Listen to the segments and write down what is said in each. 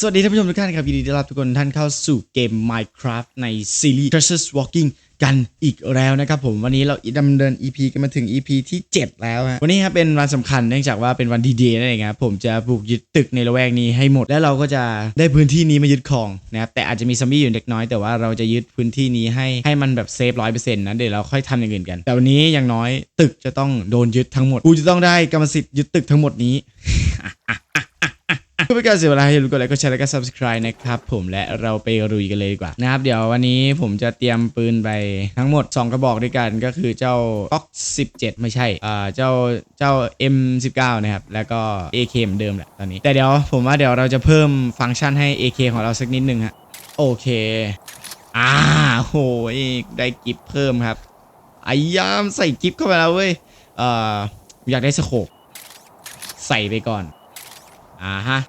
สวัสดีท่านผู้ชมทุกท่านครับยินดีต้อนรับทุกคนท่านเข้าสู่เกม Minecraft ในซีรีส์ Treasures Walking กันอีกแล้วนะครับผมวันนี้เราดำเนิน EP กันมาถึง EP ที่ 7 แล้วฮะวันนี้ครับเป็นวันสำคัญเนื่องจากว่าเป็นวันดีเดย์นั่นเองครับผมจะบุกยึดตึกในละแวกนี้ให้หมด และเราก็จะได้พื้นที่นี้มายึดครองนะครับแต่อาจจะมีซอมบี้อยู่เล็กน้อยแต่ว่าเราจะยึดพื้นที่นี้ให้ให้มันแบบเซฟร้อยเปอร์เซ็นต์นะเดี๋ยวเราค่อยทำอย่างอื่นกัน แต่วันนี้อย่างน้อยตึกจะต้องโดนยึดทั้งหมดกูจะต้องได้กรรมสิทธิ์ยึดตึกทั้งหมดนี้ เพื่อเป็นการเสียเวลาอย่าลืมกดไลค์กดแชร์และก็ subscribe นะครับผมและเราไปรุยกันเลยดีกว่านะครับ เดี๋ยววันนี้ผมจะเตรียมปืนไปทั้งหมด 2 กระบอกด้วยกันก็คือเจ้า Ox 17 ไม่ใช่อ่าเจ้าเจ้า M19 นะครับ แล้วก็ AK เหมือนเดิมแหละตอนนี้ แต่เดี๋ยวผมว่าเดี๋ยวเราจะเพิ่มฟังก์ชันให้ AK ของเราสักนิดนึงฮะโอเคอ่าโหยได้กิฟต์เพิ่มครับไอ้ยามใส่กิฟต์เข้าไปแล้วเว้ยเอ่ออยากได้สโคปใส่ไปก่อน อ่าฮะ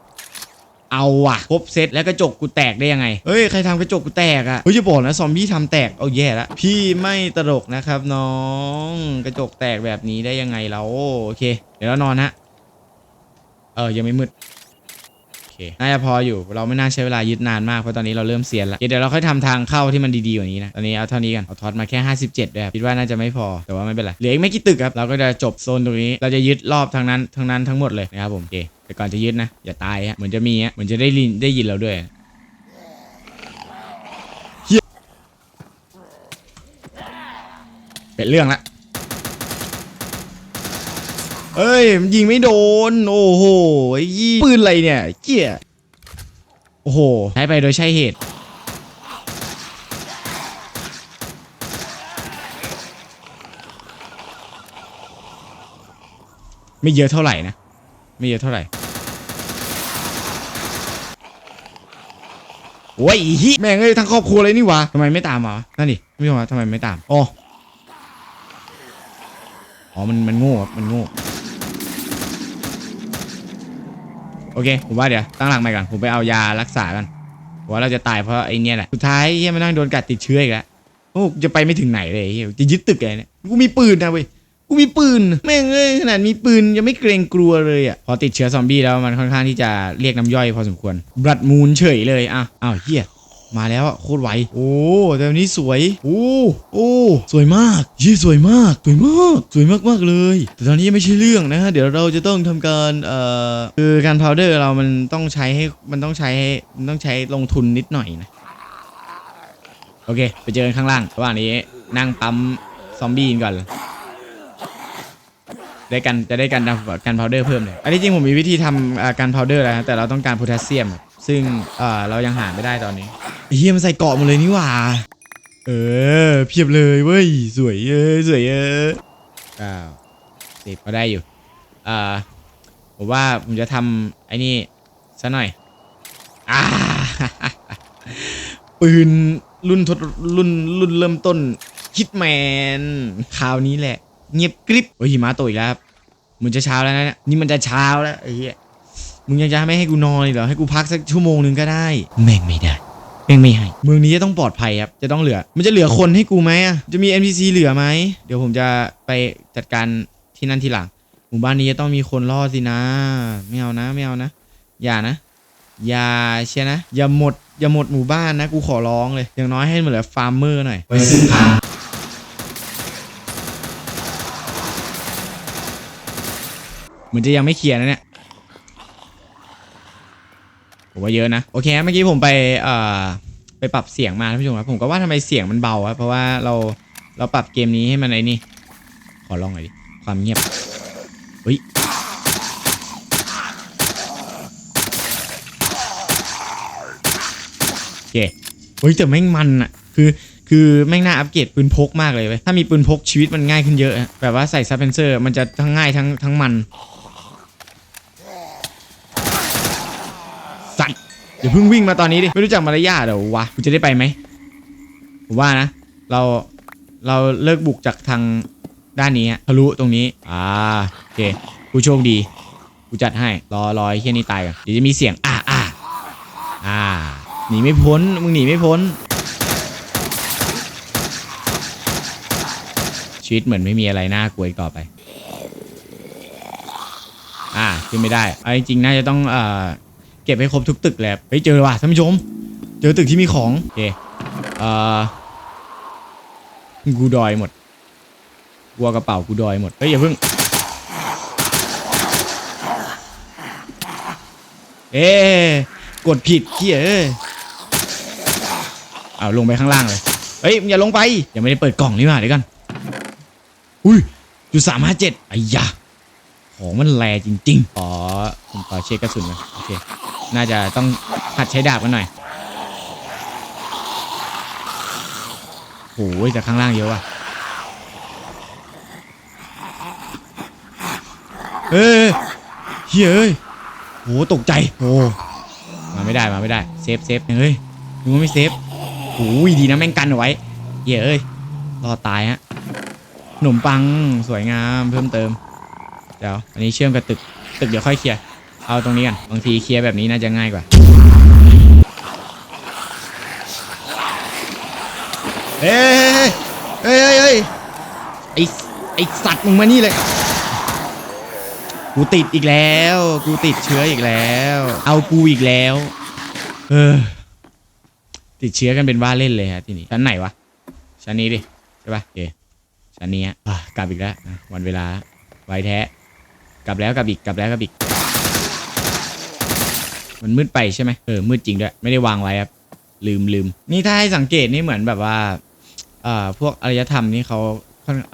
เอาว่ะครบเซตแล้วกระจกกูแตกได้ยังไง เฮ้ย ใครทำกระจกกูแตกอะ่ะ เฮ้ยจะบอกนะ ซอมบี้ทำแตก เอาแย่ละ พี่ไม่ตลกนะครับน้อง กระจกแตกแบบนี้ได้ยังไงเราโอเค เดี๋ยวเรานอนฮะ เออยังไม่มืด เคน่าจะพออยู่เราไม่น่าใช้เวลายึดนานมากเพราะตอนนี้เราเริ่มเซียนแล้วเดี๋ยวเราค่อยทำทางเข้าที่มันดีๆกว่านี้นะตอนนี้เอาเท่านี้กันเอาท็อตมาแค่ 57ด้วยครับคิดว่าน่าจะไม่พอแต่ว่าไม่เป็นไรเหลืออีกไม่กี่ตึกครับเราก็จะจบโซนตรงนี้เราจะยึดรอบทั้งนั้นทั้งนั้นทั้งหมดเลยนะครับผมโอเคแต่ก่อนจะยึดนะอย่าตายฮะเหมือนจะมีฮะเหมือนจะได้ยินได้ยินเราด้วยเป็นเรื่องละ เอ้ยมันยิงไม่โดน โอ้โหไอ้ยี่ปืนอะไรเนี่ยเกี้ยโอ้โหใช้ไปโดยใช่เหตุ ไม่เยอะเท่าไหร่นะ ไม่เยอะเท่าไหร่โอ้ยอีฮิแม่งเอ้ยทั้งครอบครัวเลยนี่หวะทำไมไม่ตามมาวะนั่นดิไม่รู้ว่าทำไมไม่ตามอ๋ออ๋อมันมันโง่ครับมันโง่ โอเค ผมว่าเดี๋ยวตั้งหลักใหม่ก่อน ผมไปเอายารักษากันว่าเราจะตายเพราะไอ้เนี่ยแหละ สุดท้ายเฮียมันนั่งโดนกัดติดเชื้ออีกแล้วโอ้จะไปไม่ถึงไหนเลยเฮียจะยึดตึกไงเนี่ยกูมีปืนนะเว้ยกูมีปืนแม่งเอ้ยขนาดมีปืนยังไม่เกรงกลัวเลยอะพอติดเชื้อซอมบี้แล้วมันค่อนข้างที่จะเรียกน้ำย่อยพอสมควรบลัดมูนเฉยเลยอะอ้าวเฮีย มาแล้วอะโคตรไวโอ้แต่วันนี้สวย โอ้โอ้สวยมากยี่สวยมากสวยมากสวยมากมากเลย แต่ตอนนี้ยังไม่ใช่เรื่องนะฮะเดี๋ยวเราจะต้องทำการเอ่อคือการพาวเดอร์เรามันต้องใช้ให้มันต้องใช้ให้มันต้องใช้ลงทุนนิดหน่อยนะโอเค ไปเจอกันข้างล่างระหว่างนี้นั่งปั๊มซอมบี้กันก่อนได้กันจะได้กันกันพาวเดอร์เพิ่มเลยอันนี้จริงผมมีวิธีทำอ่ากันพาวเดอร์แล้วแต่เราต้องการโพแทสเซียม ซึ่งเออเรายังหาไม่ได้ตอนนี้ ไอ้เฮียมันใส่เกาะหมดเลยนี่หว่า เออ เพียบเลยเว้ย สวยเออสวยเออเก้าสิบก็ได้อยู่ อ่า ผมว่าผมจะทำไอ้นี่ซะหน่อยอ่าปืนรุ่นทดรุ่นรุ่นเริ่มต้นคิดแมนคราวนี้แหละ เงียบกริบโอ้ยหิมะตกอีกแล้วมันจะเช้าแล้วนะเนี่ยนี่มันจะเช้าแล้วไอ้เหี้ยมึงยังจะไม่ให้กูนอนเหรอ ให้กูพักสักชั่วโมงหนึ่งก็ได้ แม่งไม่ได้ แม่งไม่ให้เมืองนี้จะต้องปลอดภัยครับ จะต้องเหลือ มันจะเหลือคนให้กูไหมอะจะมี NPC เหลือไหม เดี๋ยวผมจะไปจัดการที่นั่นทีหลัง หมู่บ้านนี้จะต้องมีคนรอดสินะ ไม่เอานะ ไม่เอานะ อย่านะ อย่าเชียนะ อย่าหมด อย่าหมดหมู่บ้านนะ กูขอร้องเลย อย่างน้อยให้มันเหลือฟาร์มเมอร์หน่อย ไว้ซื้อพันเหมือนจะยังไม่เคลียร์นะเนี่ย ผมว่าเยอะนะ โอเคเมื่อกี้ผมไปเอ่อไปปรับเสียงมาท่านผู้ชมครับผมก็ว่าทำไมเสียงมันเบาครับเพราะว่าเราเราปรับเกมนี้ให้มันไอ้นี่ ขอลองหน่อยดิ ความเงียบเฮ้ยโอเคเฮ้ยแต่แม่งมันอะคือคือแม่งน่าอัปเกรดปืนพกมากเลยเว้ยถ้ามีปืนพกชีวิตมันง่ายขึ้นเยอะอะแบบว่าใส่ซับเพนเซอร์มันจะทั้งง่ายทั้งทั้งมัน สัตว์ อย่าเพิ่งวิ่งมาตอนนี้ดิ ไม่รู้จักมารยาทเดี๋ยววะ กูจะได้ไปไหมผมว่านะ เรา เราเลิกบุกจากทางด้านนี้อะทะลุตรงนี้ อ่า โอเค กูโชคดี กูจัดให้ รอรอไอ้เฮียนี่ตายก่อนเดี๋ยวจะมีเสียง อ่าอ่าอ่า หนีไม่พ้น มึงหนีไม่พ้น ชีวิตเหมือนไม่มีอะไรน่ากลัวอีกต่อไป อ่า ขึ้นไม่ได้เอาจริงน่าจะต้อง เอ่อ เก็บให้ครบทุกตึกและเฮ้ยเจอว่ะท่านผู้ชม เจอตึกที่มีของโอเคเอ่อกูดอยหมดกลัวกระเป๋ากูดอยหมดเฮ้ยอย่าเพิ่งเอ๊ะกดผิดเขี้ยเอ้ยเอาลงไปข้างล่างเลยเฮ้ยอย่าลงไปยังไม่ได้เปิดกล่องนี่มาเดี๋ยวกันอุ้ยจุดสามห้าเจ็ดไอ้ยะของมันแรงจริงๆขอผมขอเช็คกระสุนก่อนโอเค น่าจะต้องหัดใช้ดาบกันหน่อยโอ้ยจากข้างล่างเยอะว่ะเฮ้ยเฮ้ยเอ้โหตกใจโอ้มาไม่ได้มาไม่ได้เซฟเซฟเฮ้ยนึกว่าไม่เซฟโอ้ยดีนะแม่งกันเอาไว้เฮ้ยเอ้ยรอตายฮะขนมปังสวยงามเพิ่มเติมเดี๋ยวอันนี้เชื่อมกับตึกตึกเดี๋ยวค่อยเคลียร์ เอาตรงนี้กันบางทีเคลียร์แบบนี้น่าจะง่ายกว่าเฮ้ยเฮ้ยเฮ้ยเฮ้ยไอไอสัตว์มึงมานี่เลย กูติดอีกแล้ว กูติดเชื้ออีกแล้ว เอากูอีกแล้ว เออ ติดเชื้อกันเป็นว่าเล่นเลยฮะที่นี้ชั้นไหนวะ ชั้นนี้ดิใช่ปะโอเคชั้นนี้ฮะอะกลับอีกแล้วอะวันเวลาไวแท้ กลับแล้วกลับอีกกลับแล้วกลับอีก มันมืดไปใช่ไหมเออมืดจริงด้วยไม่ได้วางไว้ครับลืมลืมนี่ถ้าให้สังเกตนี่เหมือนแบบว่าเอ่อพวกอารยธรรมนี่เขา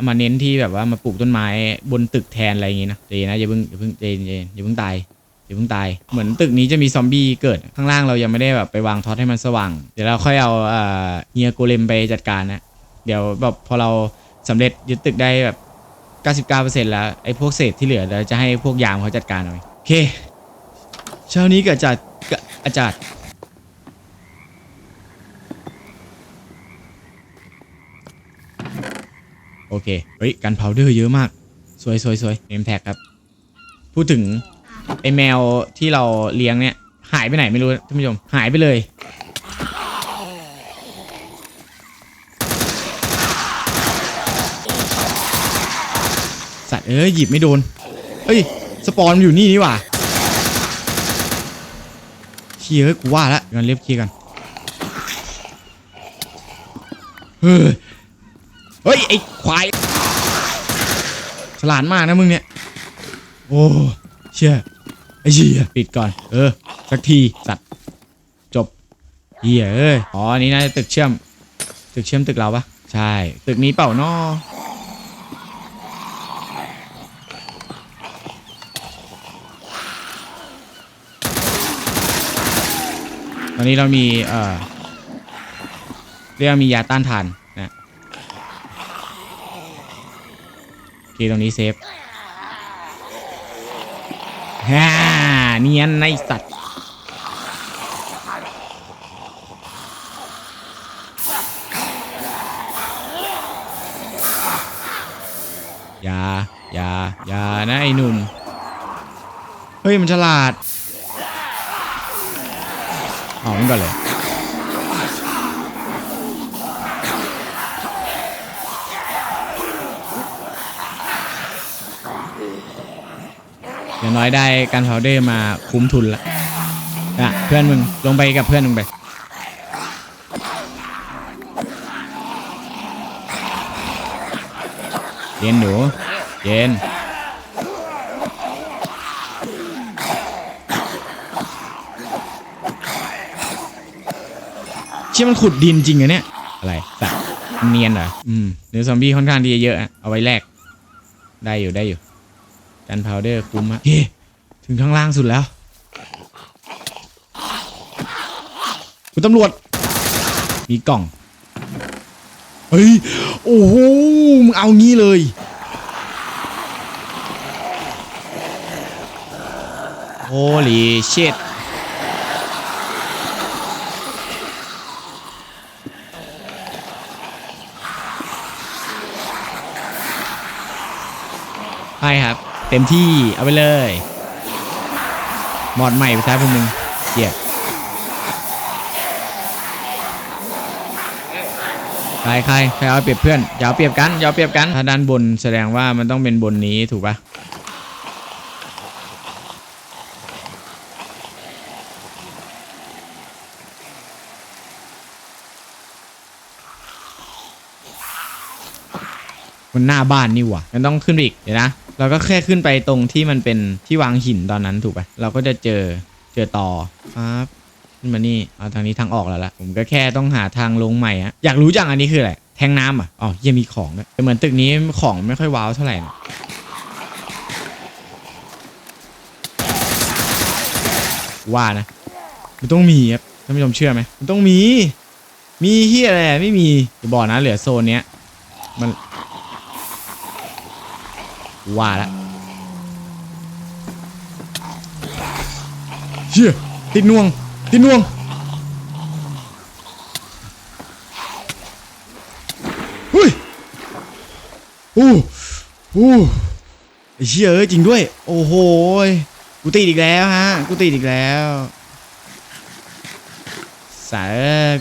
มาเน้นที่แบบว่ามาปลูกต้นไม้บนตึกแทนอะไรอย่างงี้นะเจนะอย่าเพิ่งอย่าเพิ่งเจนเจนอย่าเพิ่งตายอย่าเพิ่งตาย เหมือนตึกนี้จะมีซอมบี้เกิดข้างล่างเรายังไม่ได้แบบไปวางท็อตให้มันสว่าง เดี๋ยวเราค่อยเอาเอ่อเฮียโกเลมไปจัดการนะเดี๋ยวแบบพอเราสำเร็จยึดตึกได้แบบ 99%แล้วไอ้พวกเศษที่เหลือเราจะให้พวกยามเขาจัดการเอาเองโอเค เช้านี้กับอาจารย์กับอาจารย์ โอเค เฮ้ย กันเผาเดอร์เยอะมาก สวยสวยสวยเนมแท็กครับ พูดถึง ไอแมวที่เราเลี้ยงเนี่ย หายไปไหนไม่รู้ท่านผู้ชม หายไปเลย สัตว์เอ้ยหยิบไม่โดนเฮ้ย สปอนมันอยู่นี่นี่หว่า เชียร์กูว่าแล้วงั้นเรียบเคลียร์กันเฮ้ยเฮ้ยไอ้ควายฉลาดมากนะมึงเนี่ย โอ้เชี่ยไอ้เชี่ยปิดก่อน เออ สักทีสัตว์จบเฮียเอ้ยอ๋ออันนี้น่าจะตึกเชื่อม ตึกเชื่อมตึกเราปะใช่ ตึกนี้เปล่านอต อนนี้เรามีเอ่อเรียกว่ามียาต้านทานนะโอเคตรงนี้เซฟฮ่าเนียนในสัตว์อย่าอย่าอย่านะไอ้หนุ่ม เฮ้ย มันฉลาด เอามันก่อนเลยอย่างน้อยได้การเผาเดอร์มาคุ้มทุนละอะเพื่อนมึงลงไปกับเพื่อนมึงไปเย็นหนูเย็น เชื่อมันขุดดินจริงเหรอเนี่ย อะไรสัตว์เนียนเหรออืมเนื้อซอมบี้ค่อนข้างที่จะเยอะอะเอาไว้แลกได้อยู่ได้อยู่กันพาวเดอร์คุ้มอะเฮ้ถึงข้างล่างสุดแล้ว คุณตำรวจ มีกล่อง เฮ้ย โอ้โหมึงเอางี้เลยโ o ลีเช t ใช่ครับ เต็มที่เอาไปเลย หมอดใหม่ไปใช้พวกมึงเจี๊ยบใครใครใครเอาเปรียบเพื่อนอย่าเอาเปรียบกันอย่าเอาเปรียบกันถ้าด้านบนแสดงว่ามันต้องเป็นบนนี้ถูกปะมันหน้าบ้านนี่ว่ามันต้องขึ้นอีกเดี๋ยวนะ เราก็แค่ขึ้นไปตรงที่มันเป็นที่วางหินตอนนั้นถูกปะเราก็จะเจอเจอต่อครับขึ้นมานี่เอาทางนี้ทางออกแล้วละผมก็แค่ต้องหาทางลงใหม่อะอยากรู้จังอันนี้คืออะไรแทงน้ำอะอ๋อยังมีของด้วยเหมือนตึกนี้ของไม่ค่อยว้าวเท่าไหร่นะว่านะมันต้องมีครับท่านผู้ชมเชื่อไหมมันต้องมี มีเฮียอะไรไม่มีจะบอกนะเหลือโซนเนี้ยมัน ว่าล้วเฮียติดน่วง ติดน่วง เฮ้ยโอ้โหไอ้เชี่ยเอ้ยจริงด้วย โอ้โหกูติดอีกแล้วฮะ กูติดอีกแล้วสาย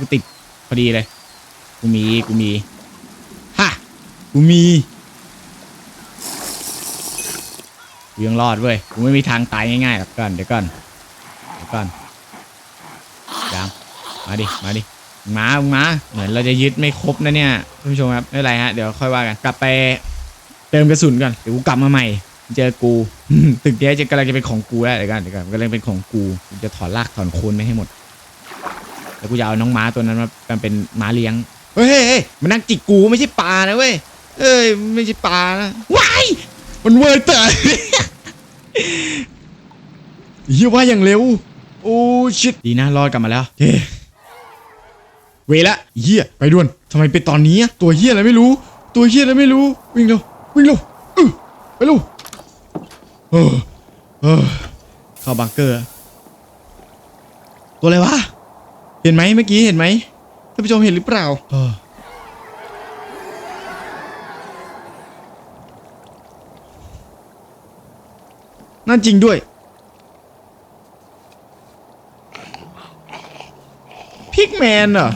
กูติดพอดีเลย กูมี กูมี ฮะ กูมี กูยังรอดเว้ยกูไม่มีทางตายง่ายๆหรอกก่อนเดี๋ยวก่อนเดี๋ยวก่อนยังมาดิมาดิมามึงมาเหมือนเราจะยึดไม่ครบนะเนี่ยท่านผู้ชมครับไม่เป็นไรฮะเดี๋ยวค่อยว่ากันกลับไปเติมกระสุนก่อนเดี๋ยวกูกลับมาใหม่เจอกูตึกเนี้ยจะกำลังจะเป็นของกูแล้วเดี๋ยวก่อนเดี๋ยวก่อนกำลังเป็นของกูกูจะถอนรากถอนโคนไม่ให้หมดแล้วกูจะเอาน้องม้าตัวนั้นมามันเป็นม้าเลี้ยงเฮ้ยเฮ้ยเฮ้ยมันนั่งจิกกูไม่ใช่ปลานะเว้ยเอ้ยไม่ใช่ปลานะว้าย มันเวอร์เตอร์เฮียว่าอย่างเร็ว โอ้ชิตดีนะรอดกลับมาแล้วเคเวละเฮียไปด่วนทำไมเป็นตอนนี้ตัวเฮียอะไรไม่รู้ ตัวเฮียอะไรไม่รู้ วิ่งเร็ววิ่งเร็วอื้อไปเร็วเออเออเข้าบังเกอร์ ตัวอะไรวะ เห็นไหมเมื่อกี้เห็นไหมท่านผู้ชมเห็นหรือเปล่าเออ นั่นจริงด้วย พิกแมนเหรอ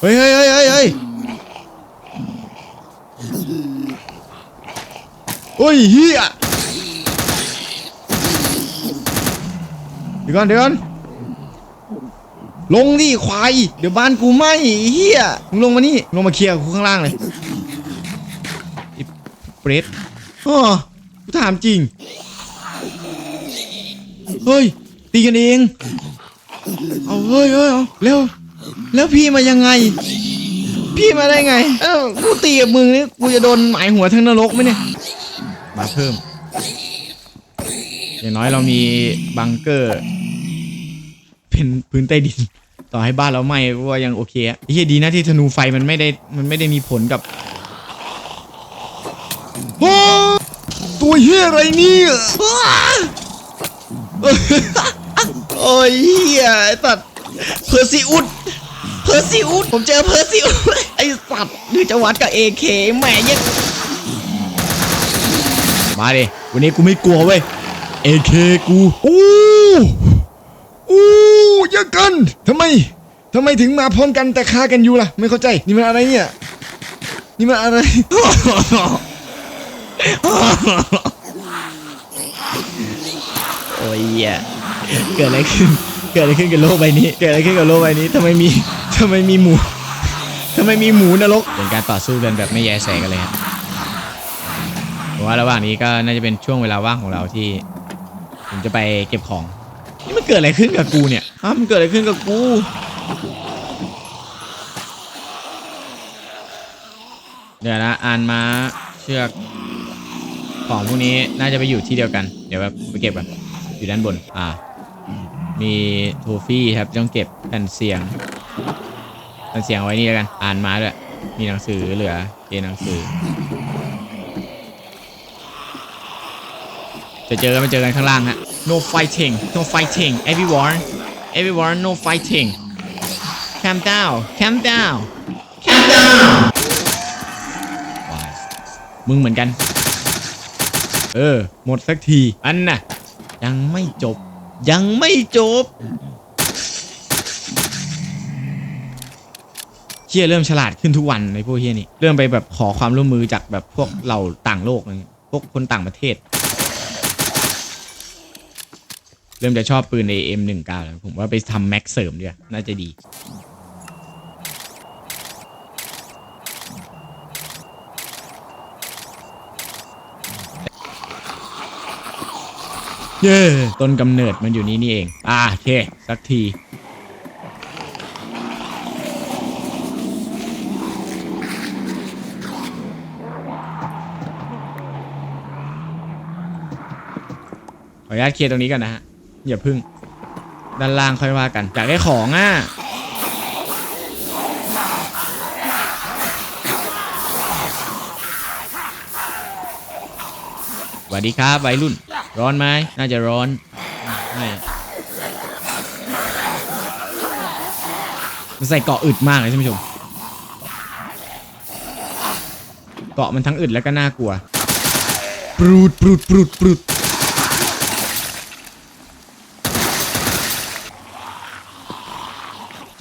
เฮ้ยเฮ้ยเฮ้ยเฮ้ยเฮ้ยโอ้ยเฮียเดี๋ยวก่อนเดี๋ยวก่อน ลงดิควาย เดี๋ยวบ้านกูไหม้เฮียมึงลงมานี่ ลงมาเคลียร์กูข้างล่างเลยไอ้เปรตอ๋อกูถามจริง เฮ้ย ตีกันเอง เอาเฮ้ยเฮ้ยเอาเร็ว แล้วพี่มายังไง พี่มาได้ไง เอ้ากูตีกับมึงนี่กูจะโดนหมายหัวทั้งนรกไหมเนี่ย มาเพิ่ม อย่างน้อยเรามีบังเกอร์ เป็นพื้นใต้ดิน ต่อให้บ้านเราไหม้ก็ว่ายังโอเคอะเหี้ยดีนะที่ธนูไฟมันไม่ได้มันไม่ได้มีผลกับโอ้ตัวเหี้ยอะไรเนี่ยโอ้ยเหี้ยไอ้ตัดเพอร์ซิอุดเพอร์ซิอุดผมเจอเพอร์ซิอุดไอสัตว์หรือจะวัดกับเอเคแหม่ยังมาดิวันนี้กูไม่กลัวเว้ย AK กูอู้อู้ เยอะเกันทำไมทำไมถึงมาพร้อมกันแต่ฆ่ากันอยู่ล่ะ ไม่เข้าใจ นี่มันอะไรเนี่ย นี่มันอะไร โอ้ยเหี้ยเกิดอะไรขึ้น เกิดอะไรขึ้นกับโลกใบนี้ เกิดอะไรขึ้นกับโลกใบนี้ทำไมมีทำไมมีหมูทำไมมีหมูนรก เป็นการต่อสู้กันแบบไม่แยแสกันเลยครับผมว่าระหว่างนี้ก็น่าจะเป็นช่วงเวลาว่างของเราที่ ผมจะไปเก็บของ นี่มันเกิดอะไรขึ้นกับกูเนี่ย ฮะมันเกิดอะไรขึ้นกับกูเดี๋ยวนะอ่านมาเชือกของพวกนี้น่าจะไปอยู่ที่เดียวกัน เดี๋ยวแบบไปเก็บกันอยู่ด้านบน อ่า มีโทฟี่ครับต้องเก็บแผ่นเสียงแผ่นเสียงเอาไว้นี่แล้วกัน อ่านมาด้วยมีหนังสือเหลือเกหนังสือ จะเจอกันไปเจอกันข้างล่างฮะ no fighting no fighting everyone everyone no fighting calm down calm down calm down ว้ายมึงเหมือนกัน เออ หมดสักที อันน่ะ ยังไม่จบ ยังไม่จบเฮียเริ่มฉลาดขึ้นทุกวันในพวกเฮียนี่ เริ่มไปแบบขอความร่วมมือจากแบบพวกเราต่างโลกอะไรเงี้ยพวกคนต่างประเทศ เริ่มจะชอบปืน AM19 แล้ว ผมว่าไปทำแม็กเสริมดีกว่าน่าจะดี เย้ต้นกำเนิดมันอยู่นี่นี่เอง อ่าโอเค สักทีขออนุญาตเคลียร์ตรงนี้ก่อนนะฮะ อย่าพึ่ง ด้านล่างค่อยว่ากัน อยากได้ของอะสวัสดีครับวัยรุ่น ร้อนไหมน่าจะร้อนไม่ใส่เกาะอึดมากเลยท่านผู้ชม เกาะมันทั้งอึดแล้วก็น่ากลัว ปรูดปรูดปรูดปรูด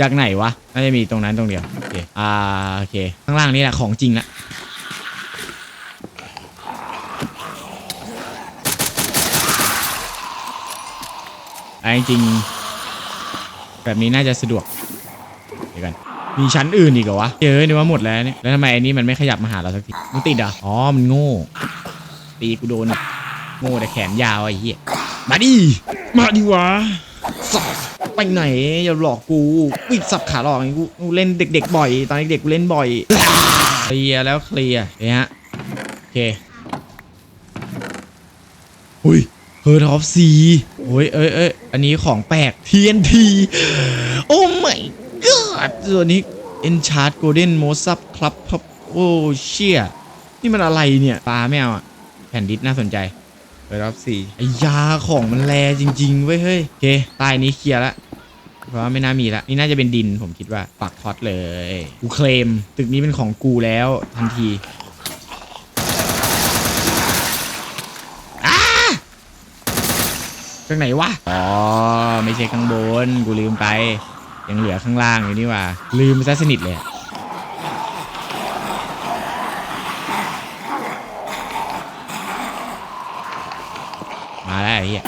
จากไหนวะ น่าจะมีตรงนั้นตรงเดียว โอเค อ่า โอเค ข้างล่างนี่แหละของจริงละไอันจริง แบบนี้น่าจะสะดวก เดี๋ยวกัน มีชั้นอื่นอีกเหรอวะเจอนี่ว่าหมดแล้วเนี่ย แล้วทำไมไอันนี้มันไม่ขยับมาหาเราสักที มันติดเหรออ๋อ มันโง่ ตีกูโดน โง่แต่แขนยาวไอ้เหี้ย มาดิ มาดิวะ ไปไหนอย่าหลอกกูวิสับขาหลอกอย่างนี้กูกูเล่นเด็ก ๆ บ่อย ตอนเด็กๆกูเล่นบ่อยเคลียร์แล้วเคลียร์เนี่ยฮะโอเคหุยเฮิร์ทอฟซีโอ้ยเอ้ยเอ้ยอันนี้ของแปลก TNT โอ้ my god ตัวนี้ Enchant Golden m o s u p ครับครับโอ้เชี่ยนี่มันอะไรเนี่ยปลาไม่เอาอะแผ่นดิสน่าสนใจเฮิร์ทอฟซีไอยาของมันแรจริงๆเว้ยเฮ้ยโอเคใต้นี้เคลียร์ละ เพราะว่าไม่น่ามีละนี่น่าจะเป็นดินผมคิดว่าปักท็อตเลยกูเคลม ตึกนี้เป็นของกูแล้วทันทีจากไหนวะ อ๋อ ไม่ใช่ข้างบน กูลืมไป ยังเหลือข้างล่างอยู่นี่ว่า ลืมไปซะสนิทเลยมาแล้วไอ้เหี้ย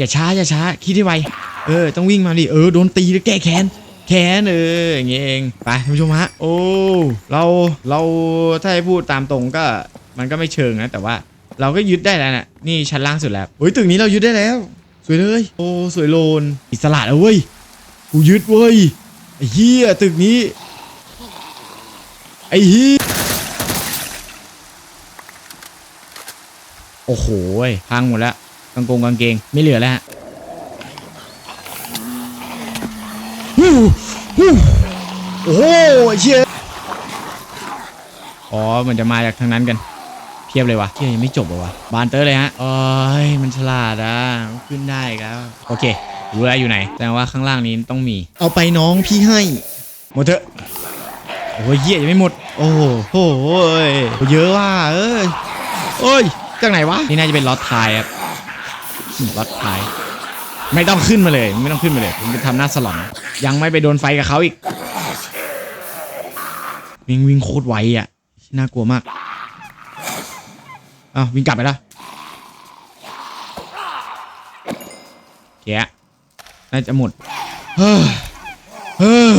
อย่าช้าอย่าช้าคิดให้ไวเออต้องวิ่งมาดิเออโดนตีแล้วแก้แค้นแค้นเอออย่างเงี้ยเองไปท่านผู้ชมฮะโอ้เราเราถ้าให้พูดตามตรงก็มันก็ไม่เชิงนะ แต่ว่าเราก็ยึดได้แล้วนะนี่ชั้นล่างสุดแล้วเฮ้ยตึกนี้เรายึดได้แล้ว สวยเลย โอ้สวยโลนอิสระแล้วเว้ยกูยึดเว้ยไอ้เหี้ยตึกนี้ไอ้เหี้ยโอ้โหพังหมดแล้ว กางกงกางเกงไม่เหลือแล้วฮะฮู้ฮู้โอ้โหไอ้เชี่ยอ๋อมันจะมาจากทางนั้นกัน เพียบเลยวะเที่ยยังไม่จบเลยวะบานเตอร์เลยฮะโอ้ยมันฉลาดอะมันขึ้นได้อีกแล้วโอเครู้แล้วอยู่ไหนแสดงว่าข้างล่างนี้ต้องมี เอาไปน้องพี่ให้หมดเถอะโอ้ยเหี้ยยังไม่หมดโอ้โหโอ้โหเยอะว่ะเอ้ยเอ้ยจากไหนวะนี่น่าจะเป็นล็อตทายครับอืม ล็อตทาย ไม่ต้องขึ้นมาเลย ไม่ต้องขึ้นมาเลยผมจะทำหน้าสลอน ยังไม่ไปโดนไฟกับเขาอีก วิ่งวิ่งโคตรไวอะ น่ากลัวมากอ้าววิ่งกลับไปแล้วแกน่าจะหมด เฮ้อเฮ้อ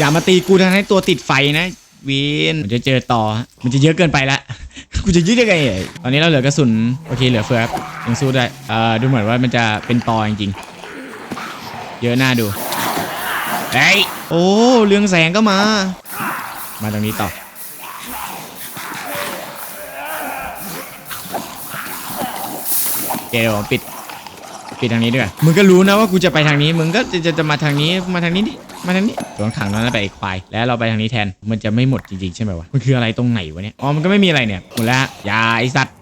อย่ามาตีกูทางให้ตัวติดไฟนะวินมันจะเจอต่อ มันจะเยอะเกินไปละกูจะยืดยังไงตอนนี้เราเหลือกระสุน โอเคเหลือเฟือครับยังสู้ได้เอ่อดูเหมือนว่ามันจะเป็นต่อจริงๆ เยอะหน้าดูเฮ้ยโอ้เรืองแสงก็มา มาตรงนี้ต่อเดี๋ยวปิดปิดทางนี้ด้วยมึงก็รู้นะว่ากูจะไปทางนี้ มึงก็จะจะจะมาทางนี้มาทางนี้ดิ มาทางนี้โดนขังแล้วนะไปไอ้ควาย แล้วเราไปทางนี้แทน มันจะไม่หมดจริงๆ ใช่ไหมวะ มันคืออะไรตรงไหนวะเนี่ย อ๋อ มันก็ไม่มีอะไรเนี่ยหมดแล้วอย่าไอสัตว์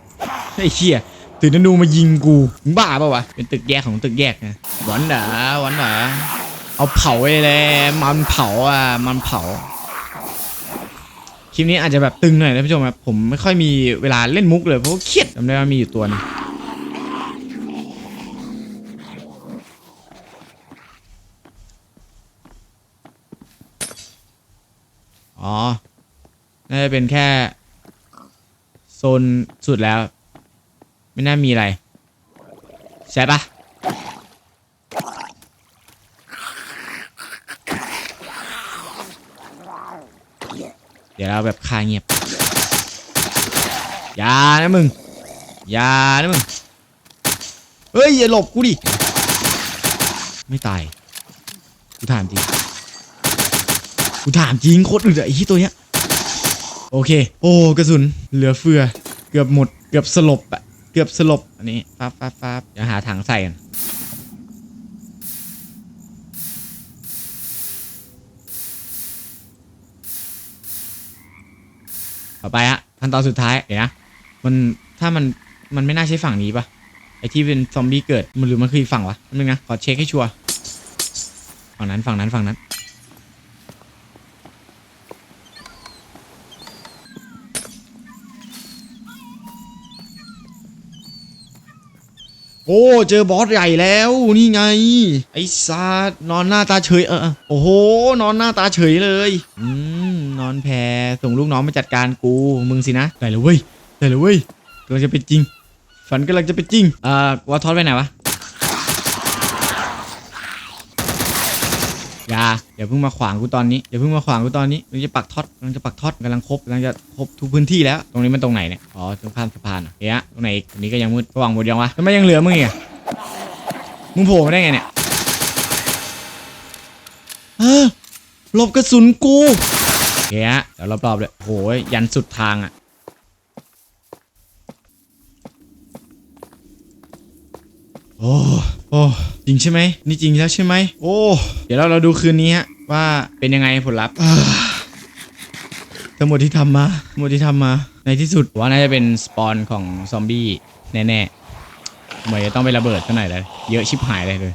ไอ้เชี่ยตึกนันดูมายิงกูมึงบ้าเปล่าวะ เป็นตึกแยกของตึกแยกนะหวันเหรอหวันเหรอเอาเผาไปเลยมันเผาอะ มันเผา คลิปนี้อาจจะแบบตึงหน่อยนะผู้ชมครับ ผมไม่ค่อยมีเวลาเล่นมุกเลยเพราะว่าเครียดจำได้ว่ามีอยู่ตัวนึง อ๋อ น่าจะเป็นแค่ โซนสุดแล้ว ไม่น่ามีอะไร ใช่ปะเดี๋ยวเราแบบคาเงียบ อย่านะมึง อย่านะมึง เฮ้ย อย่าหลบกูดิ ไม่ตาย กูถามจริง กูถามจริงโคตรอึดอะไอ้ที่ตัวเนี้ย โอเค โอ้กระสุนเหลือเฟือ เกือบหมด เกือบสลบอะเกือบสลบ อันนี้ปั๊บปั๊บปั๊บเดี๋ยวหาถังใส่กันต่อไปฮะขั้นตอนสุดท้าย เดี๋ยวนะ มัน ถ้ามัน มันไม่น่าใช่ฝั่งนี้ปะไอที่เป็นซอมบี้เกิด มันหรือมันคือฝั่งวะนึงนะ ขอเช็คให้ชัวร์ ฝั่งนั้น ฝั่งนั้น ฝั่งนั้น โอ้เจอบอสใหญ่แล้วนี่ไง ไอ้ซาดนอนหน้าตาเฉยเออโอ้โห นอนหน้าตาเฉยเลยอืมนอนแพส่งลูกน้องมาจัดการกูมึงสินะได้เลยเว้ยได้เลยเว้ยกำลังจะเป็นจริง ฝันกำลังจะเป็นจริงอ่าว่าทอดไปไหนวะ อย่าอย่าเพิ่งมาขวางกูตอนนี้อย่าเพิ่งมาขวางกูตอนนี้มันจะปักท็อตกำลังจะปักท็อตกำลังครบกำลังจะครบทุกพื้นที่แล้ว ตรงนี้มันตรงไหนเนี่ยอ๋อตรงข้ามสะพานเหรอเฮ้ยตรงไหนอีกตรงนี้ก็ยังมืดสว่างหมดยังวะทำไมยังเหลือมึงอีกอะมึงโผล่มาได้ไงเนี่ยเออหลบกระสุนกูเฮ้ยเดี๋ยวรอบๆเลยโหยยันสุดทางอะโอ้ โอ้จริงใช่ไหมนี่จริงแล้วใช่ไหมโอ้เดี๋ยวเราเราดูคืนนี้ฮะว่าเป็นยังไงผลลัพธ์ทั้งหมดที่ทำมาทั้งหมดที่ทำมาในที่สุดว่าน่าจะเป็นสปอนของซอมบี้แน่ๆเหมือนจะต้องไประเบิดซะหน่อยเลยเยอะชิบหายเลยเลย